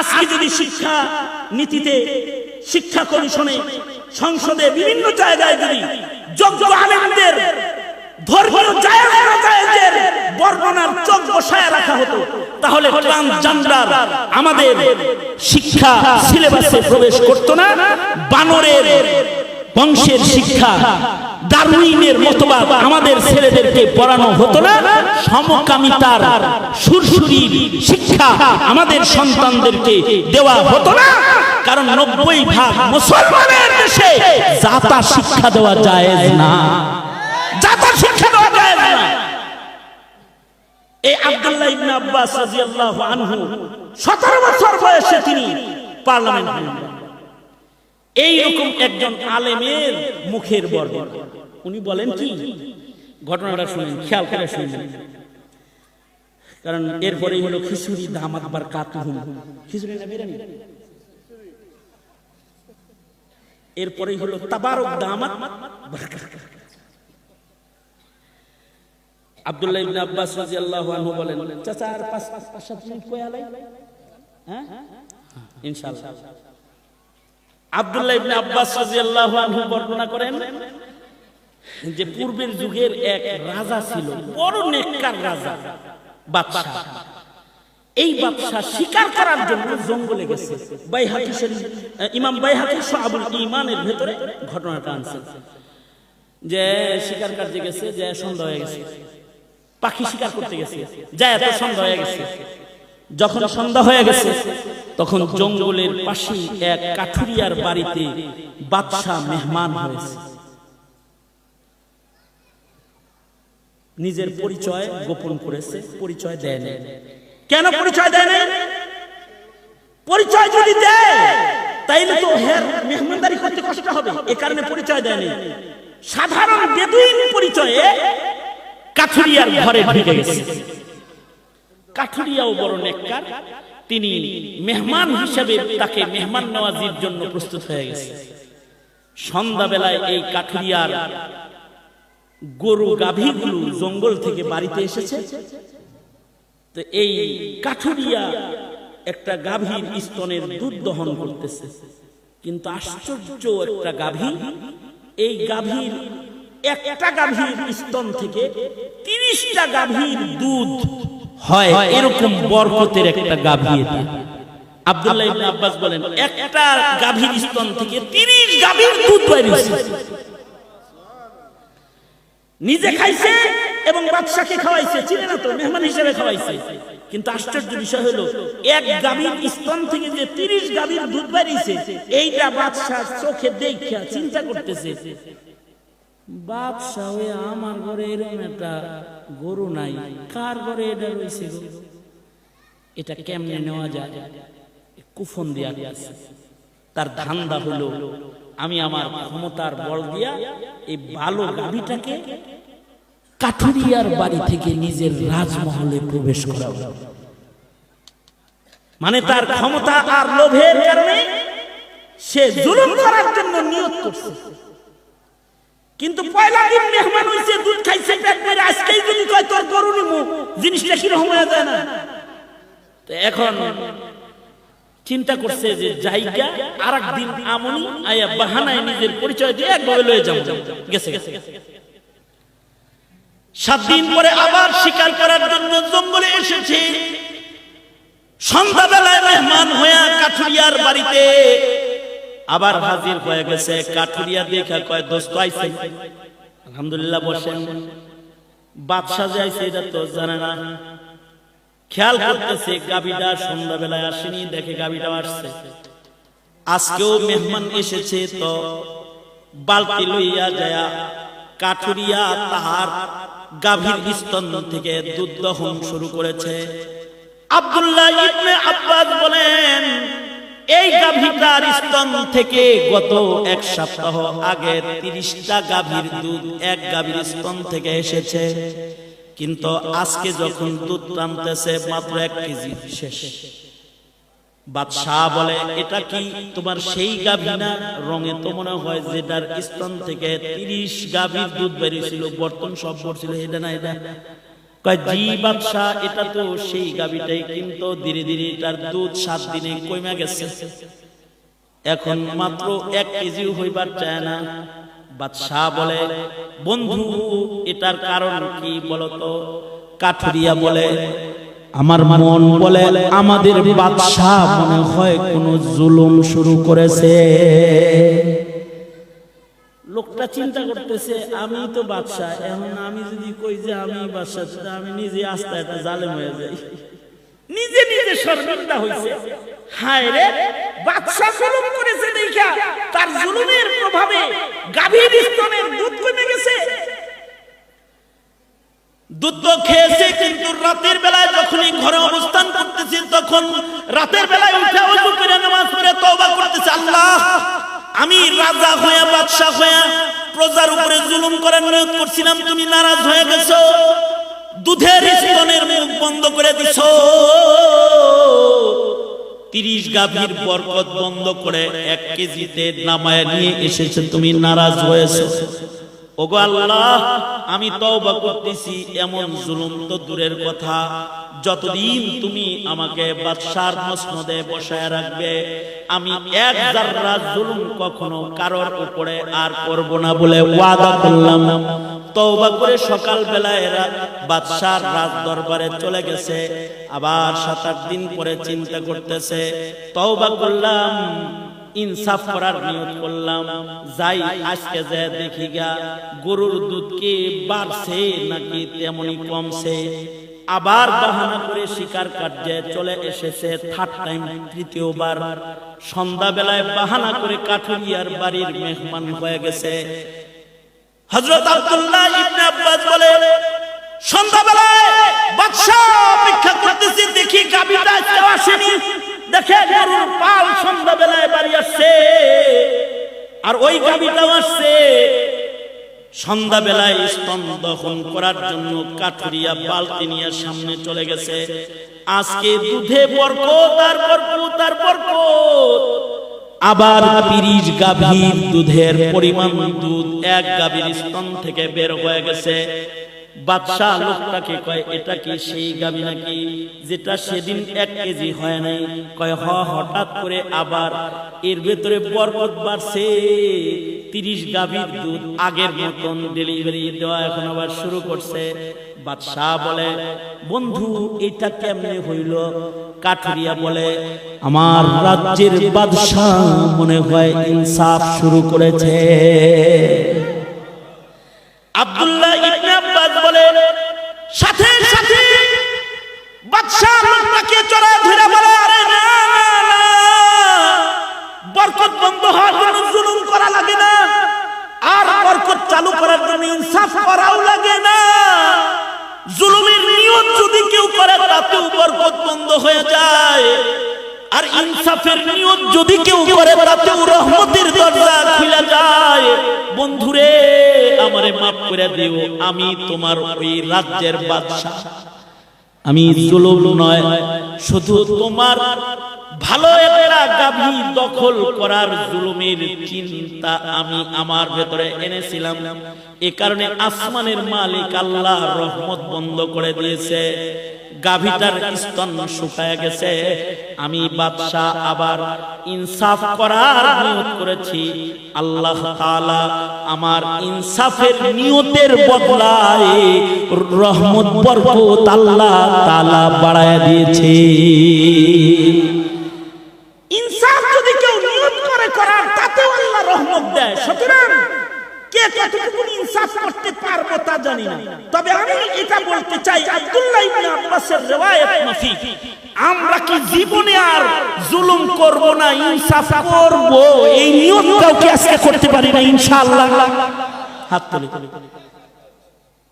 আজকে যদি শিক্ষা নীতিতে, শিক্ষা কমিশনে, সংসদে বিভিন্ন জায়গায় যদি যোগ্য আলেমদের আমাদের শিক্ষা সিলেবাসে প্রবেশ করতো না, বানরের বংশের শিক্ষা ডারউইনের মতবাদ আমাদের ছেলেদেরকে পড়ানো হতো না। সমকামিতার সুরসুরি শিক্ষা আমাদের সন্তানদেরকে দেওয়া হতো না। কারণ নব্বই ভাগ মুসলমানের দেশে জাতা শিক্ষা দেওয়া যায় না। জাতা শিক্ষা দেওয়া যায় না। এই আব্দুল্লাহ ইবনে আব্বাস রাদিয়াল্লাহু আনহু 17 বছর বয়সে তিনি পার্লামেন্ট এই রকম একজন আলেমের মুখের বর্ণনা উনি বলেন কি? ঘটনাটা শুনেন, খেয়াল করে শুনবেন কারণ এরপরেই হলো খিচুড়ি দামাত বার কাতুহুম। খিচুড়ি না বিরিয়ানি? এরপরেই হলো তাবারক দামাত আব্দুল্লাহ ইবনে আব্বাস রাদিয়াল্লাহু আনহু বলেন, চাচা, আর পাঁচ পাঁচ সাত মিনিট হ্যাঁ? ইনশাআল্লাহ। আব্দুল্লাহ ইবনে আব্বাস রাদিয়াল্লাহু আনহু বর্ণনা করেন যে পূর্বের যুগের এক রাজা ছিল, বড় নেককার রাজা বাদশা এই বাদশা শিকার করার জন্য জঙ্গলে গেছে। বাইহাকি ইমাম বাইহাকি শাহাবুল ঈমানের ভেতরে ঘটনাটা আনছেন যে শিকার কার্যে গেছে, যে সন্ধ্যা হয়ে গেছে। পাখি শিকার করতে গেছে যা এত সন্ধ্যা হয়ে গেছে। যখন সন্ধ্যা হয়ে গেছে তখন জঙ্গলের পাশে এক কাঠুরিয়ার বাড়িতে বাদশাহ মেহমান হয়েছে। নিজের পরিচয় গোপন করেছে, পরিচয় দেয় না কেন পরিচয় দেয় না পরিচয় যদি দেয়, তাইলে তো হের মেহমানদারি করতে কষ্ট হবে। এ কারণে পরিচয় দেয় না সাধারণ বেদুইন পরিচয়ে কাঠুরিয়ার ঘরে ঢুকে গেছে। কাঠুরিয়াও বড় নেককার তিনি মেহমান হিসেবে তাকে মেহমান নওয়াজির জন্য প্রস্তুত হয়ে গেছে। সন্ধ্যাবেলায় এই কাঠুরিয়ার গরু গাভীগুলো জঙ্গল থেকে বাড়িতে এসেছে। তো এই কাঠুরিয়া একটা গাভীর স্তনের দুধ দহন করতেছে। কিন্তু আশ্চর্য একটা গাভী, এই গাভীর একটা গাভীর স্তন থেকে তিরিশটা গাভীর দুধ হয় এরকম বরকতের একটা গাভী এটা। আব্দুল্লাহ ইবনে আব্বাস বলেন একটা গাভীর স্তন থেকে 30 গাভীর দুধ বের হইছে নিজে খাইছে এবং বাদশাকে খাওয়াইছে। চিনে না তো মেহমান হিসেবে খাওয়াইছে। কিন্তু আশ্চর্য বিষয় হলো এক গাভীর স্তন থেকে যে 30 গাভীর দুধ বেরিয়েছে এইটা বাদশাহ চোখে দেখা চিন্তা করতেছে। বাদশাহ হয়ে আমার ঘরে এরকম একটা গরু নাই, কার ঘরে এটা রয়েছে? এটা কেমনে নেওয়া যায়? কুফন দেয়া আছে তার ধান্দা হলো, আমি আমার ক্ষমতার বল দিয়া এই ভালো গাভীটাকে কাঠুরিয়ার বাড়ি থেকে নিজের রাজমহলে প্রবেশ করাবো। মানে তার ক্ষমতা আর লোভের কারণে সে জুলুম করার জন্য নিয়ত করছে। কিন্তু পয়লা দিন মেহমান হইছে, দুধ খাইছে পেট ভরে আজকেই যদি কয় তোর গরু নিমু এখন চিন্তা করছে যে জায়গা আর একদিন আমনি আয়া বাহানায় নিজের পরিচয় দিয়ে একভাবে লয়ে যাব। গেছে গেছে সাত দিন পরে আবার শিকার করার জন্য জঙ্গলে এসেছে। সন্ধ্যাবেলায় মেহমান হইয়া কাঠুরিয়ার বাড়িতে আবার হাজির হয়ে গেছে। কয় আলহামদুলিল্লাহ বাদশাহ যে আইছে, এটা তো জানে না। খেয়াল করতেছে গাবিটা সন্ধ্যাবেলায় আসেনি, দেখে গাবিটা আসছে। আজকেও মেহমান এসেছে, তো বালতি লইয়া যায় কাঠুরিয়া তাহার গাভীর স্তন থেকে দুধ দহন শুরু করেছে। আব্দুল্লাহ ইবনে আব্বাস বলেন এই গাভীটার স্তন থেকে গত এক সপ্তাহ আগে তিরিশটা গাভীর দুধ এক গাভীর স্তন থেকে এসেছে। কিন্তু আজকে যখন দুধ টানতেছে মাত্র এক কেজি শেষ। বাদশাহ বলে, এটা কি তোমার সেই গাভী না? রঙে তো মনে হয় যেটার স্তন থেকে তিরিশ গাভীর দুধ বেরিয়েছিল। বর্তন সব পড়ছিল, এটা না, এটা। এটা তো সেই কিন্তু ধীরে ধীরে তার সাত দিনে গেছে। এখন মাত্র এক কেজিও হইবার বাদশাহ বলে, বন্ধু কি কাঠুরিয়া বলে, আমার মন বলে আমাদের বাদশাহ মনে হয় কোন জুলুম শুরু করেছে। লোকটা চিন্তা করতেছে আমি তো বাদশাহ, এখন আমি যদি কই যে আমি বাদশাহ আমি নিজে আস্তে একটা জালেম হয়ে যাই। নিজে নিজে সরকারটা হইছে। হায় রে, বাদশাহ জুলুম করেছে দেখা তার জুলুমের প্রভাবে গাভীর স্তনের দুধ কমে গেছে। দুধ তো খেয়েছে, কিন্তু রাতের বেলায় যখনই ঘরে অবস্থান করতেছে, তখন রাতের বেলায় উঠে অজু করে নামাজ পড়ে তওবা করতেছে, আল্লাহ! আমি রাজা হয়ে বাদশাহ হয়ে প্রজার উপরে জুলুম করার নিয়োগ করছিলাম তুমি নারাজ হয়ে গেছো। দুধের স্তনের মুখ বন্ধ করে দিছো। তিরিশ গাভীর বরকত বন্ধ করে এক কেজিতে নামায় নিয়ে এসেছে তুমি নারাজ হয়েছো। ওগো আল্লাহ আমি তওবা করতেছি এমন জুলুম তো দূরের কথা। যতদিন তুমি আমাকে বাদশার মসনদে বসায় রাখবে, আমি এক জাররা জুলুম কখনো কারোর উপরে আর করব না বলে ওয়াদা করলাম। তওবা করে সকাল বেলায় বাদশার রাজ দরবারে চলে গেছে, আবার সাত আট দিন পরে চিন্তা করতেছে, তওবা করলাম, ইনসাফ করার নিয়ত করলাম, যাই আজকে যে দেখি গা, গরুর দুধ কি বাড়ছে নাকি তেমনি কমছে? আবার বাহানা করে শিকার কার্যে চলে এসেছে থার্ড টাইম, তৃতীয়বার। সন্ধ্যা বেলায় বাহানা করে কাঠুরিয়ার বাড়ির মেহমান হয়ে গেছে। হযরত আব্দুল্লাহ ইবনে আব্বাস বলে, সন্ধ্যাবেলায় বাদশাহ অপেক্ষা করতেছি, দেখি গাবিটা কেউ আসেনি। দেখে গরুর পাল সন্ধ্যাবেলায় বাড়ি আসছে। আর ওই গাবিটাও আসছে। সন্ধ্যাবেলায় স্তন দহন করার জন্য কাঠুরিয়া বালতি নিয়ে সামনে চলে গেছে। আজকে দুধে বরকত, আর বরকত, আর আবার তিরিশ গাভীর দুধের পরিমাণ দুধ এক গাভীর স্তন থেকে বের হয়ে গেছে। বাদশাহ লোকটাকে কয়, এটা কি সেই গাভী নাকি? যেটা সেদিন এক কেজি হয় নাই। কয়, হ, হঠাৎ করে আবার এর ভেতরে বরকত বাড়ছে। তিরিশ গাভীর দুধ আগের মতন ডেলিভারি দেওয়া এখন আবার শুরু করছে। বাদশাহ বলে, বন্ধু, এটা কেমনে হইল? কাঠুরিয়া বলে, আমার রাজ্যের বাদশাহ মনে হয় ইনসাফ শুরু করেছে। যদি কেউ করে তাতেও রহমতের দরজা খুলে যায়, বন্ধুরে, আমারে মাফ করে দিও, আমি তোমার ওই রাজ্যের বাদশা আমি জুলুম নয়, শুধু তোমার ভালো একটা গাভী দখল করার জুলুমের চিন্তা আমি আমার ভেতরে এনেছিলাম। এ কারণে আসমানের মালিক আল্লাহ রহমত বন্ধ করে দিয়েছে। গাভীটার স্তন শুকায় গেছে। আমি বাদশাহ আবার ইনসাফ করার নিয়ত করেছি। আল্লাহ তাআলা আমার ইনসাফের নিয়তের বদলায় রহমত, বরকত আল্লাহ তাআলা বাড়ায় দিয়েছে। ইনসাফ যদি কেউ নিয়ত করে করার, তাতেও আল্লাহ রহমত দেয়। সুতরাং কে কতটুকু ইনসাফ করতে পারব তা জানি না। তবে আমি এটা বলতে চাই, আব্দুল্লাহ ইবনে আব্বাসের রিওয়ায়াত আমরা কি জীবনে আর জুলুম করব না, ইনসাফ করব? এই আজকে করতে পারি না, ইনশাআল্লাহ? হাত তুলে।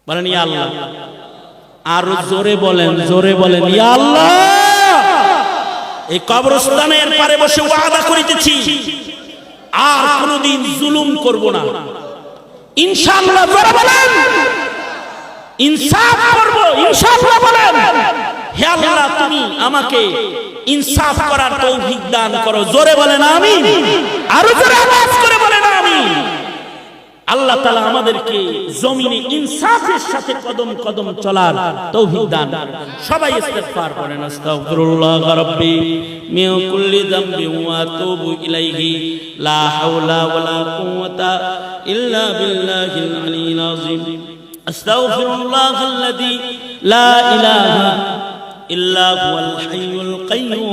বলেন, ইয়া আল্লাহ। জোরে বলেন জোরে বলেন, ইয়া আল্লাহ! এই কবরস্থানের পারে বসে ওয়াদা করিতেছি, আর কোনদিন জুলুম করব না। বলেন, ইনসাফ বলেন। আমাকে ইনসাফ করার তৌফিক দান করো। জোরে বলেন, আমিন। আরও জোরে আওয়াজ আল্লাহ তালা আমাদেরকে জমিনে ইনসাফের সাথে কদম কদম চলার তৌফিক দান। সবাই ইস্তেগফার করেন। আস্তাগফিরুল্লাহ রাব্বি মিন কুল্লি যামবি ওয়া আতুবু ইলাইহি। লা হাওলা ওয়ালা কুওয়াতা ইল্লা বিল্লাহিল আলিয়্যিল আযীম। আস্তাগফিরুল্লাহ আল্লাযী লা ইলাহা ইল্লা হুয়াল হাইয়ুল কাইয়্যুম